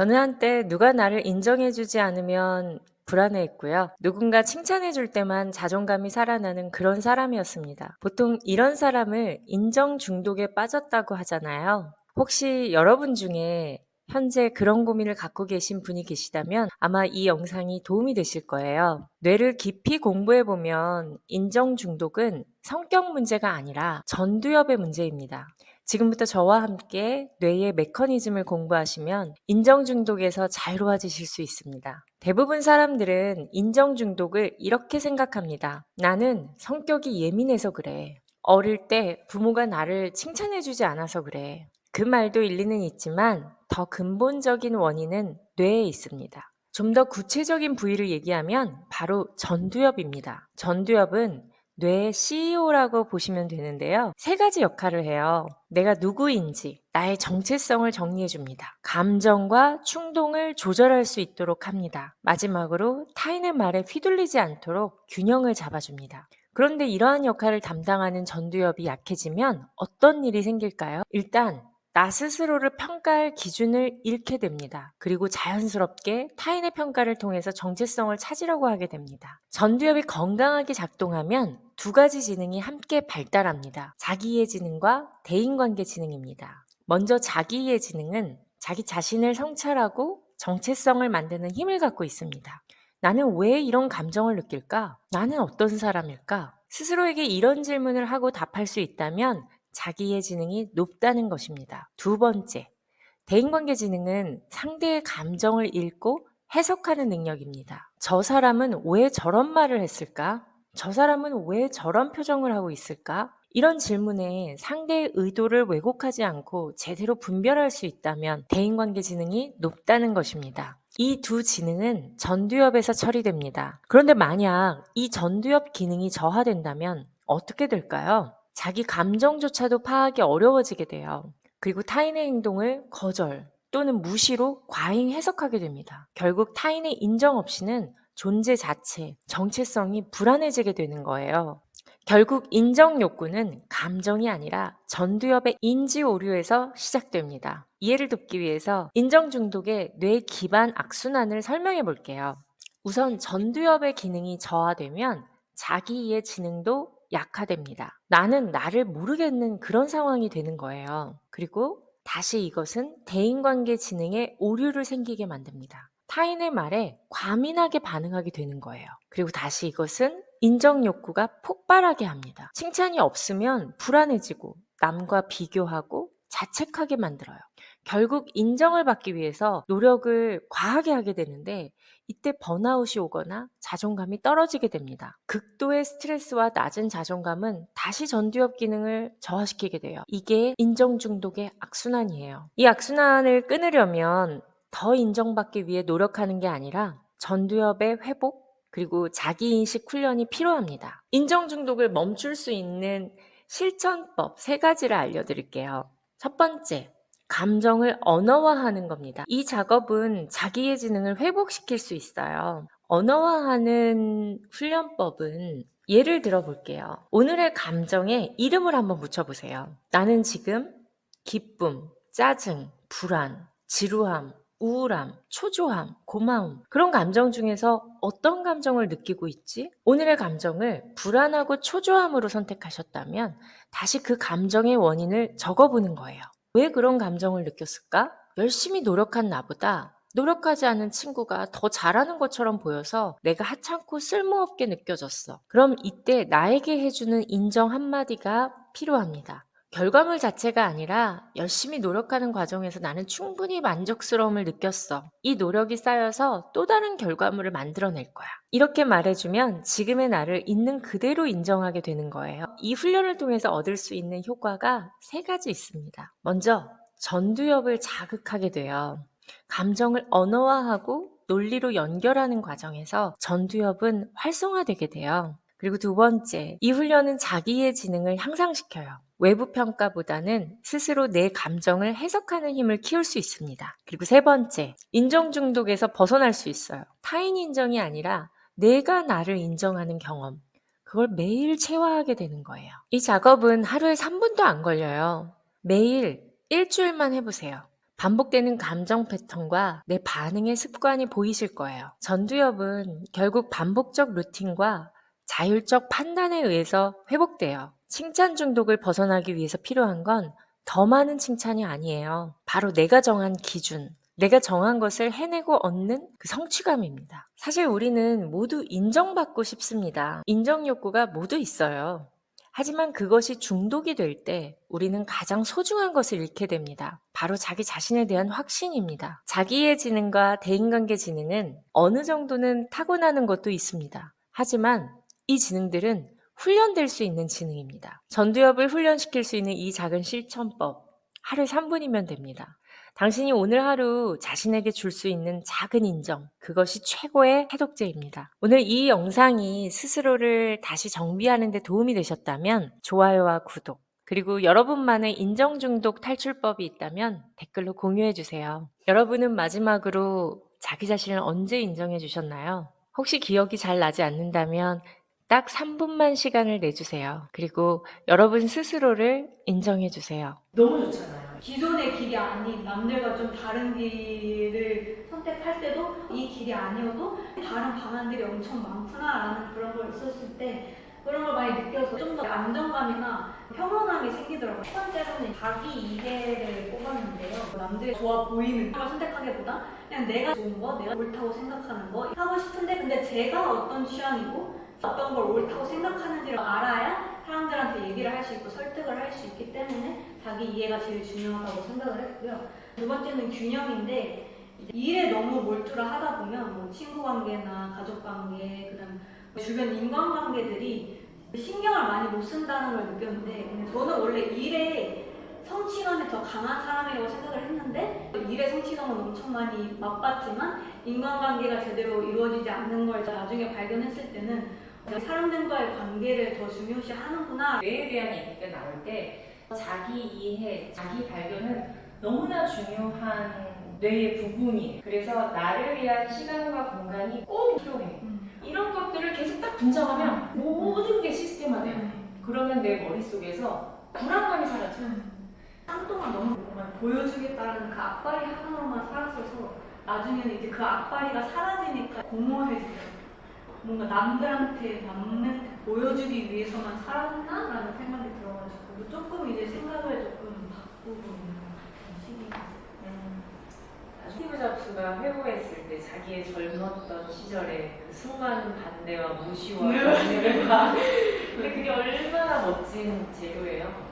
저는 한때 누가 나를 인정해주지 않으면 불안해했고요. 누군가 칭찬해줄 때만 자존감이 살아나는 그런 사람이었습니다. 보통 이런 사람을 인정 중독에 빠졌다고 하잖아요. 혹시 여러분 중에 현재 그런 고민을 갖고 계신 분이 계시다면 아마 이 영상이 도움이 되실 거예요. 뇌를 깊이 공부해 보면 인정 중독은 성격 문제가 아니라 전두엽의 문제입니다. 지금부터 저와 함께 뇌의 메커니즘을 공부하시면 인정 중독에서 자유로워지실 수 있습니다. 대부분 사람들은 인정 중독을 이렇게 생각합니다. 나는 성격이 예민해서 그래. 어릴 때 부모가 나를 칭찬해주지 않아서 그래. 그 말도 일리는 있지만 더 근본적인 원인은 뇌에 있습니다. 좀 더 구체적인 부위를 얘기하면 바로 전두엽입니다. 전두엽은 뇌의 CEO라고 보시면 되는데요. 세 가지 역할을 해요. 내가 누구인지, 나의 정체성을 정리해 줍니다. 감정과 충동을 조절할 수 있도록 합니다. 마지막으로 타인의 말에 휘둘리지 않도록 균형을 잡아줍니다. 그런데 이러한 역할을 담당하는 전두엽이 약해지면 어떤 일이 생길까요? 일단 나 스스로를 평가할 기준을 잃게 됩니다. 그리고 자연스럽게 타인의 평가를 통해서 정체성을 찾으려고 하게 됩니다. 전두엽이 건강하게 작동하면 두 가지 지능이 함께 발달합니다. 자기이해 지능과 대인관계 지능입니다. 먼저 자기이해 지능은 자기 자신을 성찰하고 정체성을 만드는 힘을 갖고 있습니다. 나는 왜 이런 감정을 느낄까? 나는 어떤 사람일까? 스스로에게 이런 질문을 하고 답할 수 있다면 자기의 지능이 높다는 것입니다. 두 번째, 대인관계 지능은 상대의 감정을 읽고 해석하는 능력입니다. 저 사람은 왜 저런 말을 했을까? 저 사람은 왜 저런 표정을 하고 있을까? 이런 질문에 상대의 의도를 왜곡하지 않고 제대로 분별할 수 있다면 대인관계 지능이 높다는 것입니다. 이 두 지능은 전두엽에서 처리됩니다. 그런데 만약 이 전두엽 기능이 저하된다면 어떻게 될까요? 자기 감정조차도 파악이 어려워지게 돼요. 그리고 타인의 행동을 거절 또는 무시로 과잉 해석하게 됩니다. 결국 타인의 인정 없이는 존재 자체, 정체성이 불안해지게 되는 거예요. 결국 인정 욕구는 감정이 아니라 전두엽의 인지 오류에서 시작됩니다. 이해를 돕기 위해서 인정 중독의 뇌 기반 악순환을 설명해 볼게요. 우선 전두엽의 기능이 저하되면 자기이해 지능도 약화됩니다. 나는 나를 모르겠는 그런 상황이 되는 거예요. 그리고 다시 이것은 대인관계 지능에 오류를 생기게 만듭니다. 타인의 말에 과민하게 반응하게 되는 거예요. 그리고 다시 이것은 인정 욕구가 폭발하게 합니다. 칭찬이 없으면 불안해지고 남과 비교하고 자책하게 만들어요. 결국 인정을 받기 위해서 노력을 과하게 하게 되는데 이때 번아웃이 오거나 자존감이 떨어지게 됩니다. 극도의 스트레스와 낮은 자존감은 다시 전두엽 기능을 저하시키게 돼요. 이게 인정 중독의 악순환이에요. 이 악순환을 끊으려면 더 인정받기 위해 노력하는 게 아니라 전두엽의 회복 그리고 자기인식 훈련이 필요합니다. 인정 중독을 멈출 수 있는 실천법 세 가지를 알려드릴게요. 첫 번째, 감정을 언어화하는 겁니다. 이 작업은 자기의 지능을 회복시킬 수 있어요. 언어화하는 훈련법은 예를 들어 볼게요. 오늘의 감정에 이름을 한번 붙여보세요. 나는 지금 기쁨, 짜증, 불안, 지루함, 우울함, 초조함, 고마움. 그런 감정 중에서 어떤 감정을 느끼고 있지? 오늘의 감정을 불안하고 초조함으로 선택하셨다면 다시 그 감정의 원인을 적어보는 거예요. 왜 그런 감정을 느꼈을까? 열심히 노력한 나보다 노력하지 않은 친구가 더 잘하는 것처럼 보여서 내가 하찮고 쓸모없게 느껴졌어. 그럼 이때 나에게 해주는 인정 한마디가 필요합니다. 결과물 자체가 아니라 열심히 노력하는 과정에서 나는 충분히 만족스러움을 느꼈어. 이 노력이 쌓여서 또 다른 결과물을 만들어낼 거야. 이렇게 말해주면 지금의 나를 있는 그대로 인정하게 되는 거예요. 이 훈련을 통해서 얻을 수 있는 효과가 세 가지 있습니다. 먼저, 전두엽을 자극하게 돼요. 감정을 언어화하고 논리로 연결하는 과정에서 전두엽은 활성화되게 돼요. 그리고 두 번째, 이 훈련은 자기의 지능을 향상시켜요. 외부 평가보다는 스스로 내 감정을 해석하는 힘을 키울 수 있습니다. 그리고 세 번째, 인정 중독에서 벗어날 수 있어요. 타인 인정이 아니라 내가 나를 인정하는 경험. 그걸 매일 체화하게 되는 거예요. 이 작업은 하루에 3분도 안 걸려요. 매일 일주일만 해보세요. 반복되는 감정 패턴과 내 반응의 습관이 보이실 거예요. 전두엽은 결국 반복적 루틴과 자율적 판단에 의해서 회복돼요. 칭찬 중독을 벗어나기 위해서 필요한 건 더 많은 칭찬이 아니에요. 바로 내가 정한 기준, 내가 정한 것을 해내고 얻는 그 성취감입니다. 사실 우리는 모두 인정받고 싶습니다. 인정 욕구가 모두 있어요. 하지만 그것이 중독이 될 때 우리는 가장 소중한 것을 잃게 됩니다. 바로 자기 자신에 대한 확신입니다. 자기의 지능과 대인관계 지능은 어느 정도는 타고나는 것도 있습니다. 하지만 이 지능들은 훈련될 수 있는 지능입니다. 전두엽을 훈련시킬 수 있는 이 작은 실천법. 하루 3분이면 됩니다. 당신이 오늘 하루 자신에게 줄 수 있는 작은 인정, 그것이 최고의 해독제입니다. 오늘 이 영상이 스스로를 다시 정비하는 데 도움이 되셨다면 좋아요와 구독, 그리고 여러분만의 인정 중독 탈출법이 있다면 댓글로 공유해 주세요. 여러분은 마지막으로 자기 자신을 언제 인정해 주셨나요? 혹시 기억이 잘 나지 않는다면 딱 3 분만 시간을 내주세요. 그리고 여러분 스스로를 인정해 주세요. 너무 좋잖아요. 기존의 길이 아닌 남들과 좀 다른 길을 선택할 때도 이 길이 아니어도 다른 방안들이 엄청 많구나라는 그런 걸 있었을 때 그런 걸 많이 느껴서 좀 더 안정감이나 평온함이 생기더라고요. 첫 번째로는 자기 이해를 뽑았는데요. 남들이 좋아 보이는 걸 선택하기보다 그냥 내가 좋은 거, 내가 옳다고 생각하는 거 하고 싶은데 근데 제가 어떤 취향이고 어떤 걸 옳다고 생각하는지를 알아야 사람들한테 얘기를 할 수 있고 설득을 할 수 있기 때문에 자기 이해가 제일 중요하다고 생각을 했고요. 두 번째는 균형인데 일에 너무 몰두를 하다 보면 뭐 친구 관계나 가족 관계, 그다음 주변 인간관계들이 신경을 많이 못 쓴다는 걸 느꼈는데 저는 원래 일에 성취감이 더 강한 사람이라고 생각을 했는데 일의 성취감은 엄청 많이 맛봤지만 인간관계가 제대로 이루어지지 않는 걸 나중에 발견했을 때는 사람들과의 관계를 더 중요시 하는구나 뇌에 대한 얘기가 나올 때 자기 이해, 자기 발견은 너무나 중요한 뇌의 부분이에요. 그래서 나를 위한 시간과 공간이 꼭 필요해. 이런 것들을 계속 딱 분장하면 모든 게 시스템화돼요. 그러면 내 머릿속에서 불안감이 사라져요. 한동안 너무 정말 보여주겠다는 그 앞발이 하나로만 살았어서 나중에는 이제 그 앞발이가 사라지니까 공허해지더라고요. 뭔가 남들한테 남한테 보여주기 위해서만 살았나라는 생각이 들어가지고 조금 이제 생각을 조금 바꾸고 있는 시기가 음, 스티브 잡스가 회고했을 때 자기의 젊었던 시절에 그 수많은 반대와 무시와 네. 다 근데 그게 얼마나 멋진 재료예요.